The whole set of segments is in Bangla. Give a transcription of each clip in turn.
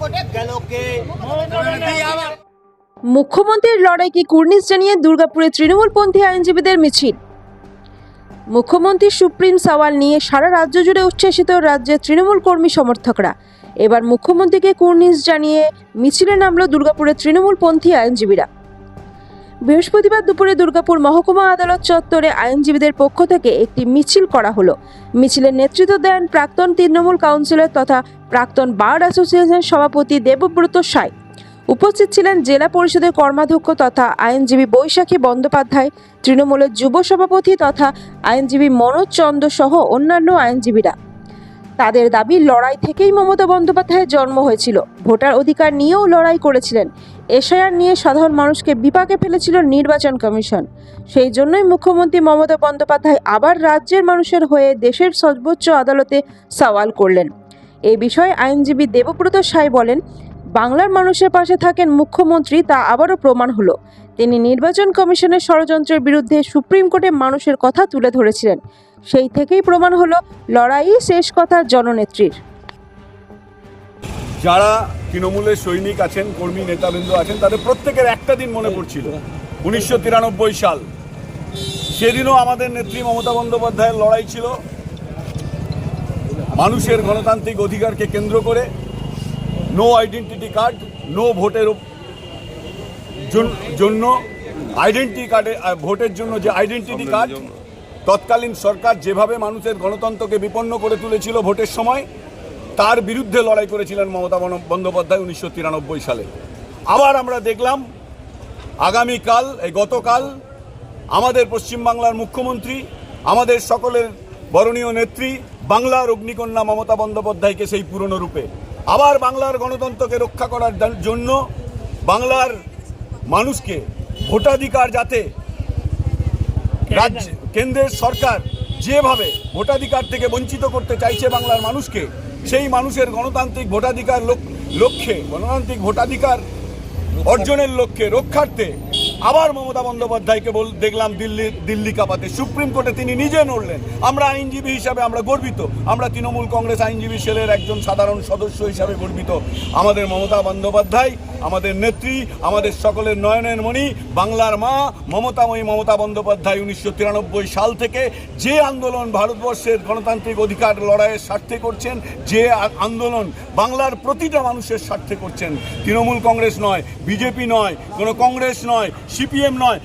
কোর্টে গেল কে? মুখ্যমন্ত্রীর লড়াইকে কুর্নিশ জানিয়ে দুর্গাপুরে তৃণমূলপন্থী আইনজীবীদের মিছিল? মুখ্যমন্ত্রী সুপ্রিম সওয়াল নিয়ে সারা রাজ্য জুড়ে উচ্ছ্বাসিত রাজ্যের তৃণমূল কর্মী সমর্থকরা। এবার মুখ্যমন্ত্রীকে কুর্নিশ জানিয়ে মিছিলে নামল দুর্গাপুরের তৃণমূলপন্থী আইনজীবীরা। বৃহস্পতিবার দুপুরে দুর্গাপুর মহকুমা আদালত চত্বরে আইনজীবীদের পক্ষ থেকে একটি মিছিল করা হলো। মিছিলের নেতৃত্ব দেন প্রাক্তন তৃণমূল কাউন্সিলর তথা প্রাক্তন বার অ্যাসোসিয়েশন সভাপতি দেবব্রত সাই। উপস্থিত ছিলেন জেলা পরিষদের কর্মাধ্যক্ষ তথা আইনজীবী বৈশাখী বন্দ্যোপাধ্যায়, তৃণমূলের যুব সভাপতি তথা আইনজীবী মনোজ চন্দ্র সহ অন্যান্য আইনজীবীরা। তাদের দাবি লড়াই থেকেই মমতা বন্দ্যোপাধ্যায়ের জন্ম হয়েছিল। ভোটার অধিকার নিয়েও লড়াই করেছিলেন। এসআইআর নিয়ে সাধারণ মানুষকে বিপাকে ফেলেছিল নির্বাচন কমিশন। সেই জন্যই মুখ্যমন্ত্রী মমতা বন্দ্যোপাধ্যায় আবার রাজ্যের মানুষের হয়ে দেশের সর্বোচ্চ আদালতে সওয়াল করলেন। এ বিষয়ে আইনজীবী দেবব্রত সাই বলেন, বাংলার মানুষের পাশে থাকেন মুখ্যমন্ত্রী, তা আবারও প্রমাণ হলো। তিনি নির্বাচন কমিশনের ষড়যন্ত্রের বিরুদ্ধে সুপ্রিম কোর্টে মানুষের কথা তুলে ধরেছিলেন। সেই থেকেই প্রমাণ হলো লড়াই শেষ কথা জননেত্রীর। যারা তৃণমূলের সৈনিক আছেন, কর্মী, নেতাবৃন্দ আছেন, তাদের প্রত্যেকের একটা দিন মনে পড়ছিল, উনিশশো তিরানব্বই সাল। সেদিনও আমাদের নেত্রী মমতা বন্দ্যোপাধ্যায়ের লড়াই ছিল। মানুষের গণতান্ত্রিক অধিকারকে কেন্দ্র করে নো আইডেন্টিটি কার্ড নো ভোটের জন্য আইডেন্টি কার্ডে ভোটের জন্য যে আইডেন্টিটি কার্ড তৎকালীন সরকার যেভাবে মানুষের গণতন্ত্রকে বিপন্ন করে তুলেছিল ভোটের সময় তার বিরুদ্ধে লড়াই করেছিলেন মমতা বন্দ্যোপাধ্যায় উনিশশো তিরানব্বই সালে। আবার আমরা দেখলাম আগামীকাল এই গতকাল আমাদের পশ্চিমবাংলার মুখ্যমন্ত্রী আমাদের সকলের বরণীয় নেত্রী বাংলার অগ্নিকন্যা মমতা বন্দ্যোপাধ্যায়কে সেই পুরনো রূপে। আবার বাংলার গণতন্ত্রকে রক্ষা করার জন্য বাংলার মানুষকে ভোটাধিকার যাতে রাজ্য কেন্দ্রের সরকার যেভাবে ভোটাধিকার থেকে বঞ্চিত করতে চাইছে বাংলার মানুষকে সেই মানুষের গণতান্ত্রিক ভোটাধিকার লোক- লক্ষ্যে গণতান্ত্রিক ভোটাধিকার অর্জনের লক্ষ্যে রক্ষার্থে আবার মমতা বন্দ্যোপাধ্যায়কে বল দেখলাম দিল্লি দিল্লি কাপাতে। সুপ্রিম কোর্টে তিনি নিজে নড়লেন। আমরা আইনজীবী হিসাবে আমরা গর্বিত। আমরা তৃণমূল কংগ্রেস আইনজীবী সেলের একজন সাধারণ সদস্য হিসাবে গর্বিত। আমাদের মমতা বন্দ্যোপাধ্যায়, আমাদের নেত্রী, আমাদের সকলের নয়নের মণি, বাংলার মা, মমতাময়ী মমতা বন্দ্যোপাধ্যায় উনিশশো তিরানব্বই সাল থেকে যে আন্দোলন ভারতবর্ষের গণতান্ত্রিক অধিকার লড়াইয়ের স্বার্থে করছেন, যে আন্দোলন বাংলার প্রতিটা মানুষের স্বার্থে করছেন। তৃণমূল কংগ্রেস নয়, বিজেপি নয়, কোনো কংগ্রেস নয় সিপিএম নয়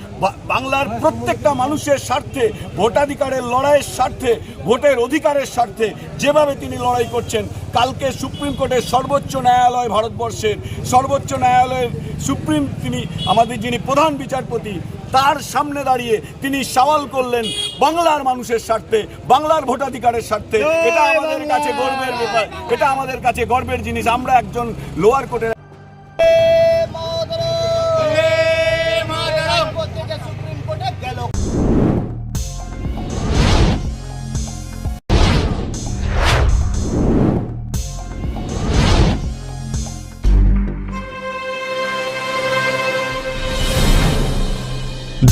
বাংলার প্রত্যেকটা মানুষের স্বার্থে, ভোটাধিকারের লড়াইয়ের স্বার্থে, ভোটের অধিকারের স্বার্থে যেভাবে তিনি লড়াই করছেন, কালকে সুপ্রিম কোর্টের সর্বোচ্চ ন্যায়ালয় ভারতবর্ষের সর্বোচ্চ ন্যায়ালয়ের সুপ্রিম তিনি, আমাদের যিনি প্রধান বিচারপতি, তার সামনে দাঁড়িয়ে তিনি সওয়াল করলেন বাংলার মানুষের স্বার্থে, বাংলার ভোটাধিকারের স্বার্থে। এটা আমাদের কাছে গর্বের ব্যাপার। এটা আমাদের কাছে গর্বের জিনিস। আমরা একজন লোয়ার কোর্টের